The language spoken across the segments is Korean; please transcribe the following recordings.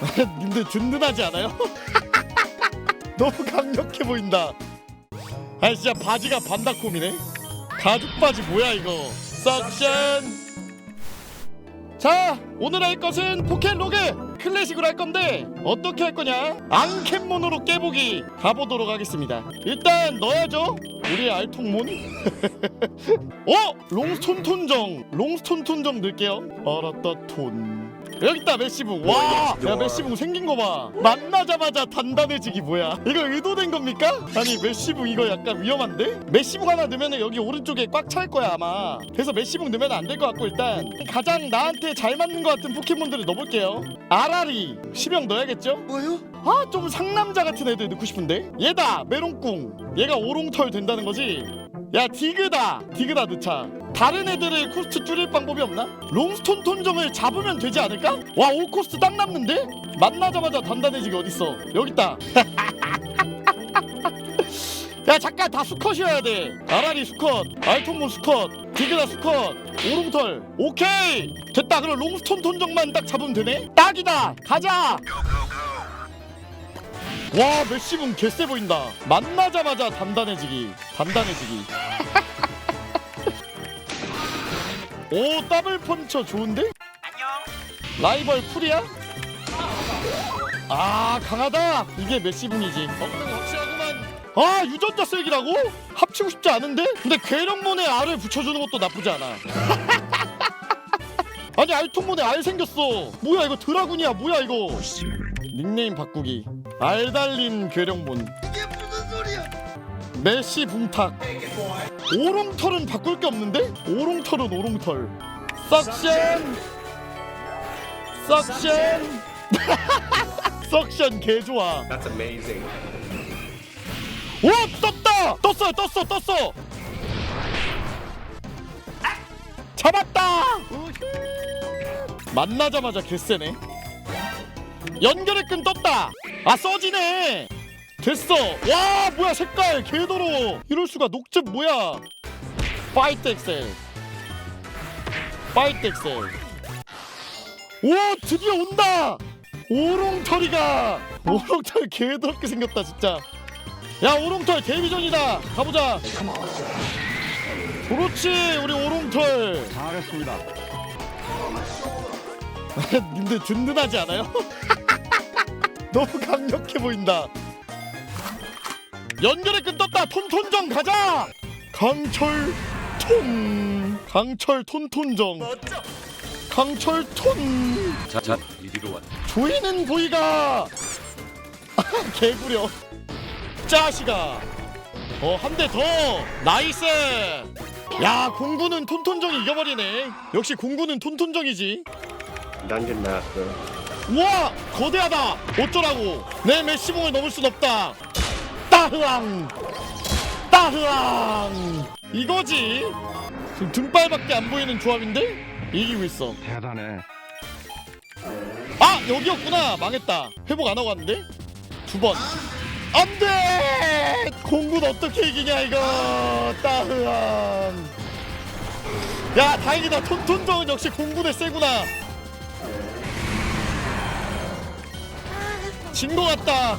님들 든든하지 않아요? 너무 강력해 보인다. 아 진짜 바지가 반다콤이네. 가죽 바지 뭐야 이거? 석션. 자 오늘 할 것은 포켓 로그 클래식으로 할 건데 어떻게 할 거냐? 앙캠몬으로 깨보기 가보도록 하겠습니다. 일단 넣어야죠. 우리 알통몬. 어? 롱스톤 톤정. 롱스톤 톤정 넣을게요. 알았다 톤. 여기 있다 메시붕 와! 야 메시붕 생긴 거봐 만나자마자 단단해지기 뭐야 이거 의도된 겁니까? 아니 메시붕 이거 약간 위험한데? 메시붕 하나 넣으면 여기 오른쪽에 꽉 찰 거야 아마 그래서 메시붕 넣으면 안 될 것 같고 일단 가장 나한테 잘 맞는 것 같은 포켓몬들을 넣어볼게요 아라리 시명 넣어야겠죠? 뭐요? 아 좀 상남자 같은 애들 넣고 싶은데 얘다 메론꿍 얘가 오롱털 된다는 거지 야 디그다. 디그다 넣자 다른 애들을 코스트 줄일 방법이 없나? 롱스톤 톤정을 잡으면 되지 않을까? 와 5코스트 딱 남는데? 만나자마자 단단해지기 어딨어. 여기 있다. 야 잠깐 다 수컷이어야 돼. 아라리 수컷 알톤몬 수컷 디그다 수컷 오롱털. 오케이! 됐다 그럼 롱스톤 톤정만 딱 잡으면 되네? 딱이다! 가자 와 메시분 개쎄 보인다. 만나자마자 단단해지기 단단해지기. 오 더블 펀처 좋은데? 라이벌 풀이야? 아 강하다. 이게 메시붕이지. 아 유전자 셀기라고? 합치고 싶지 않은데? 근데 괴력몬에 알을 붙여주는 것도 나쁘지 않아. 아니 알통몬에 알 생겼어. 뭐야 이거 드라군이야. 뭐야 이거. 닉네임 바꾸기 알 달린 괴력몬 이게 무슨 소리야? 메시 붕탁. 오롱털은 바꿀 게 없는데? 오롱털은 오롱털. 석션! 석션! 석션 개 좋아. That's amazing. 오 떴다! 떴어 떴어 떴어! 잡았다! 만나자마자 개쎄네. 연결의 끈 떴다 아 써지네. 됐어. 와 뭐야 색깔. 개더러워. 이럴 수가. 녹즙 뭐야? 파이트 엑셀. 파이트 엑셀 오 드디어 온다. 오롱털이가. 오롱털 개더럽게 생겼다 진짜. 야 오롱털 데뷔전이다. 가보자. 그렇지 우리 오롱털. 잘했습니다. 님들 든든하지 않아요? 너무 강력해 보인다. 연결의 끈 떴다 톤톤정 가자! 강철 톤. 강철 톤톤정. 강철 톤. 자, 자, 이리로 와. 조이는 부위가 개구려. 짜시가. 어 한 대 더. 나이스. 야 공구는 톤톤정이 이겨버리네. 역시 공구는 톤톤정이지. Dungeon Master. 우와 거대하다. 어쩌라고. 내 메시봉을 넘을 순 없다. 따흐앙 따흐앙 이거지. 지금 등발밖에 안 보이는 조합인데? 이기고 있어 대단해. 아 여기였구나. 망했다. 회복 안 하고 왔는데? 두 번. 안돼! 공군 어떻게 이기냐 이거. 따흐앙 야 다행이다. 톤톤정은 역시 공군의 세구나 진거 같다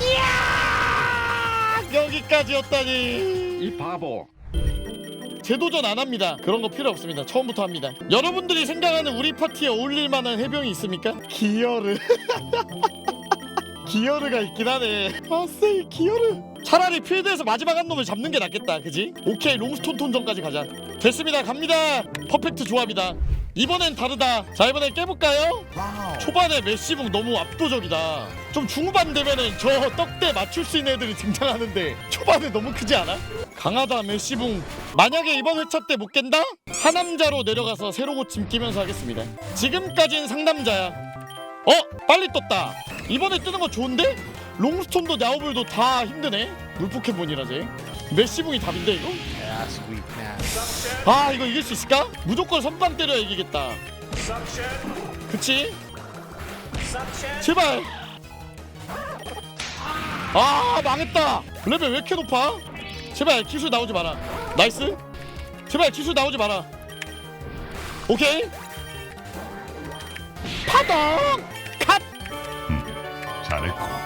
이야 여기까지였다니 이 바보. 재도전 안 합니다. 그런 거 필요 없습니다. 처음부터 합니다. 여러분들이 생각하는 우리 파티에 어울릴 만한 해병이 있습니까? 기어르. 기어르가 있긴 하네. 아쎄 기어르. 차라리 필드에서 마지막 한 놈을 잡는 게 낫겠다. 그지? 오케이 롱스톤 톤전까지 가자. 됐습니다. 갑니다. 퍼펙트 조합이다. 이번엔 다르다. 자 이번엔 깨볼까요? 초반에 메시붕 너무 압도적이다. 좀 중후반 되면은 저 떡대 맞출 수 있는 애들이 등장하는데 초반에 너무 크지 않아? 강하다 메시붕. 만약에 이번 회차 때 못 깬다? 하남자로 내려가서 새로 고침 끼면서 하겠습니다. 지금까진 상남자야. 어? 빨리 떴다. 이번에 뜨는 거 좋은데? 롱스톤도 야오블도 다 힘드네. 물포켓몬이라지. 메시붕이 답인데 이거? 아 이거 이길 수 있을까? 무조건 선빵 때려야 이기겠다. 그치? 제발. 아 망했다. 레벨 왜 이렇게 높아? 제발 기술 나오지 마라. 나이스. 제발 기술 나오지 마라. 오케이. 파동. 잘했고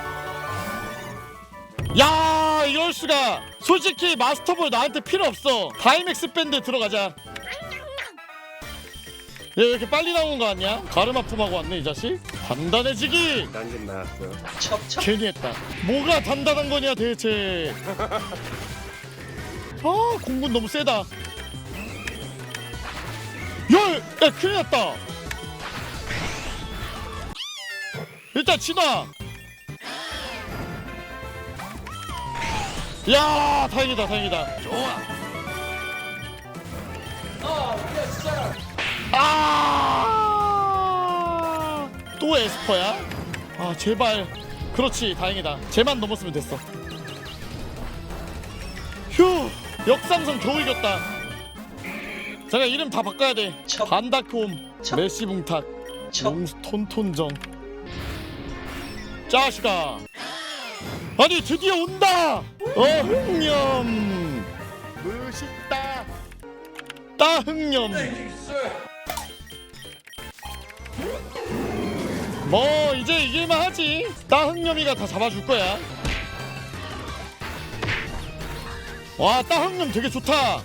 야 이럴 수가. 솔직히 마스터볼 나한테 필요 없어. 다이맥스 밴드 들어가자. 얘 왜 이렇게 빨리 나오는 거 같냐? 가름 아픔하고 왔네 이 자식. 단단해지기. Dungeon Master. 척척 괜히 했다. 뭐가 단단한 거냐 대체? 아 공군 너무 세다. 야, 야 큰일 났다. 일단 진화 야 다행이다 다행이다. 좋아 아또 에스퍼야? 아 제발. 그렇지 다행이다. 쟤만 넘었으면 됐어. 휴 역상성 겨우 이겼다. 잠깐 이름 다 바꿔야 돼. 척. 반다콤 척. 메시붕탁 척. 용수 톤톤정. 짜식아 아니 드디어 온다! 어흥념 멋있다. 따흥념 뭐 이제 이길만 하지. 따흥념이가 다 잡아줄 거야. 와 따흥념 되게 좋다.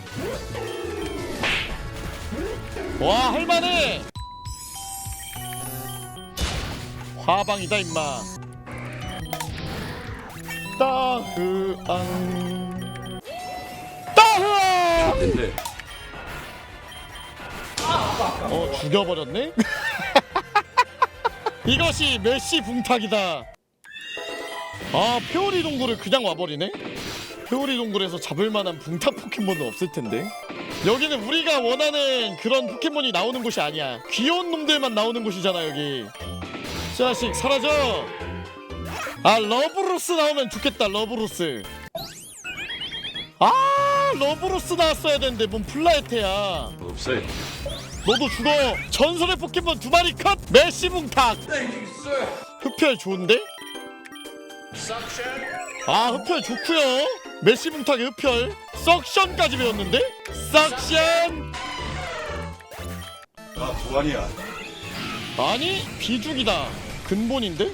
와 할만해! 화방이다 임마 따흐앙. 따흐앙! 어 죽여버렸네? 이것이 메시 붕탁이다. 아 페오리 동굴을 그냥 와버리네? 페오리 동굴에서 잡을만한 붕탁 포켓몬은 없을 텐데. 여기는 우리가 원하는 그런 포켓몬이 나오는 곳이 아니야. 귀여운 놈들만 나오는 곳이잖아 여기. 자식 사라져 아 러브로스 나오면 좋겠다 러브로스 아 러브로스 나왔어야 되는데 뭔 플라에테야 없어요. 너도 죽어 전설의 포켓몬 두 마리 컷 메시 붕탁 흡혈 좋은데? 아 흡혈 좋구요 메시 붕탁의 흡혈 석션까지 배웠는데? 석션 아, 보안이야. 아니 비죽이다 근본인데?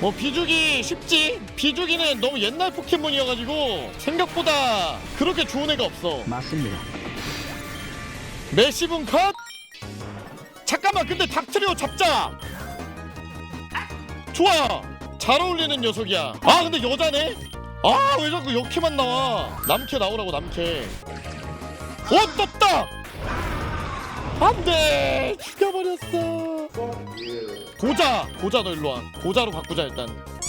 뭐 비죽이 쉽지? 비죽이는 너무 옛날 포켓몬이어가지고 생각보다 그렇게 좋은 애가 없어. 맞습니다. 메시분 컷! 잠깐만 근데 닥트리오 잡자! 좋아 잘 어울리는 녀석이야. 아 근데 여자네? 아 왜 자꾸 역캐만 나와? 남캐 나오라고 남캐. 어 떴다! 안돼! 죽여버렸어 고자 고자 너 일로 와. 고자로 바꾸자 일단.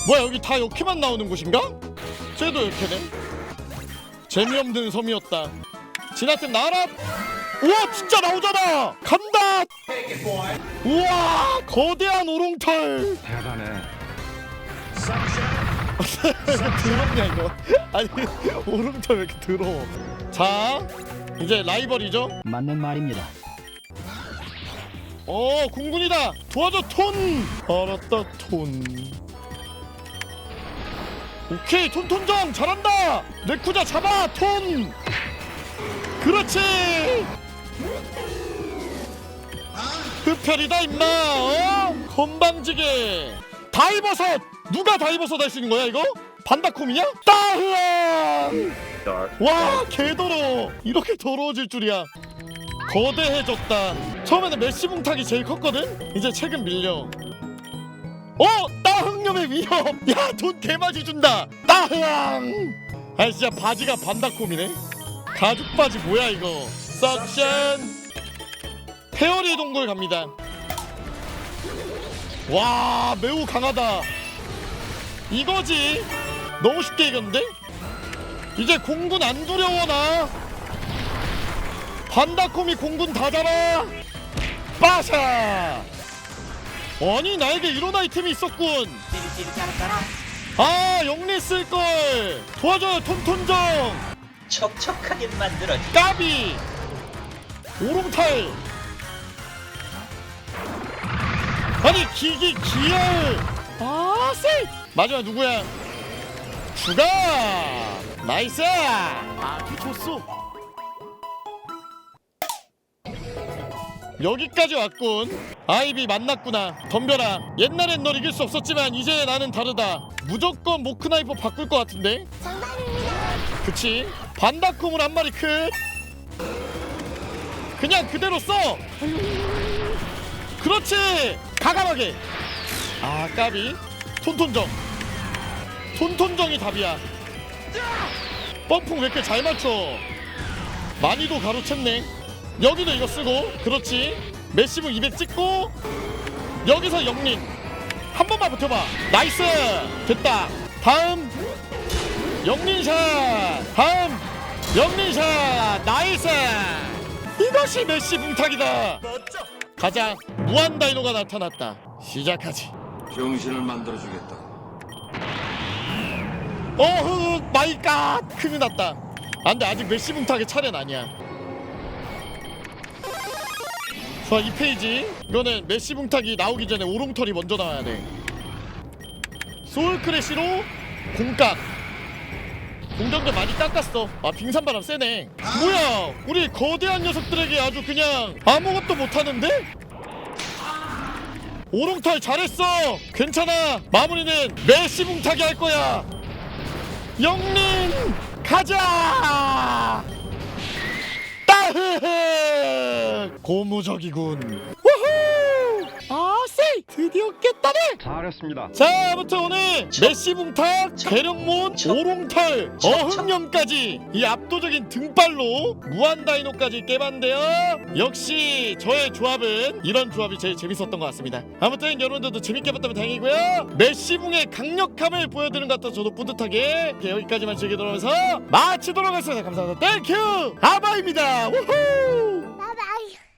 뭐야 여기 다 역캐만 나오는 곳인가? 쟤도 역캐네. 재미없는 섬이었다. 지나템 나와라? 우와 진짜 나오잖아! 간다! 우와 거대한 오롱털 대단해. 더럽냐 이거? 아니 오롱털 왜 이렇게 더러워? 자 이제 라이벌이죠? 맞는 말입니다. 어 궁군이다. 도와줘 톤. 알았다 톤. 오케이 톤톤정. 잘한다. 레쿠자 잡아 톤. 그렇지. 흡혈이다 임마. 어? 건방지게. 다이버섯. 누가 다이버섯 할 수 있는 거야 이거? 반다콤이냐? 따흐앙 Dark. 와 개더러워. 이렇게 더러워질 줄이야 거대해졌다. 처음에는 메시붕탁이 제일 컸거든? 이제 최근 밀려. 어? 따흥염의 위협! 야 돈 개맞이 준다! 따흥! 아 진짜 바지가 반다콤이네? 가죽 바지 뭐야 이거? 석션! 페어리 동굴 갑니다. 와 매우 강하다. 이거지? 너무 쉽게 이겼는데? 이제 공군 안 두려워 나 반다콤이 공군 다 잡아 빠샤! 아니 나에게 이런 아이템이 있었군. 아 영리 쓸걸. 도와줘요 톤톤정. 척척하게 만들어지 까비. 오롱탈. 아니 기기 기열. 아세 마지막 누구야? 죽어 나이스. 아기 좋소 여기까지 왔군. 아이비 만났구나. 덤벼라. 옛날엔 널 이길 수 없었지만 이제 나는 다르다. 무조건 모크나이퍼 바꿀 것 같은데? 그치? 반다콤을 한 마리 크 그냥 그대로 써. 그렇지! 가감하게. 아 까비. 톤톤정. 톤톤정이 답이야. 펌프 왜 이렇게 잘 맞춰? 많이도 가로챘네 여기도 이거 쓰고 그렇지. 메시브 200 찍고 여기서 영린. 한 번만 버텨봐. 나이스! 됐다. 다음 영린샷. 다음 영린샷. 나이스! 이것이 메시 붕탁이다. 가자. 무한 다이노가 나타났다. 시작하지. 병신을 만들어주겠다. 어흑 마이 갓! 큰일 났다. 안돼 아직 메시 붕탁의 차례는 아니야 좋아 이 페이지. 이거는 메시 붕탁이 나오기 전에 오롱털이 먼저 나와야 돼. 소울 크래시로 공각 공정도 많이 깎았어. 아 빙산바람 세네. 뭐야? 우리 거대한 녀석들에게 아주 그냥 아무것도 못하는데? 오롱털 잘했어! 괜찮아. 마무리는 메시 붕탁이 할 거야. 영린 가자 따흐흐 고무적이군. 우후 아세 드디어 깼다네! 잘했습니다. 자 아무튼 오늘 메시붕탁 계령몬 오롱털 어흥령까지 이 압도적인 등발로 무한다이노까지 깨봤는데요. 역시 저의 조합은 이런 조합이 제일 재밌었던 것 같습니다. 아무튼 여러분들도 재밌게 봤다면 다행이고요. 메시붕의 강력함을 보여드리는 것 같아서 저도 뿌듯하게 이렇게 여기까지만 즐기도록 하면서 마치도록 하겠습니다. 감사합니다. 땡큐 아바입니다. 우후! bye.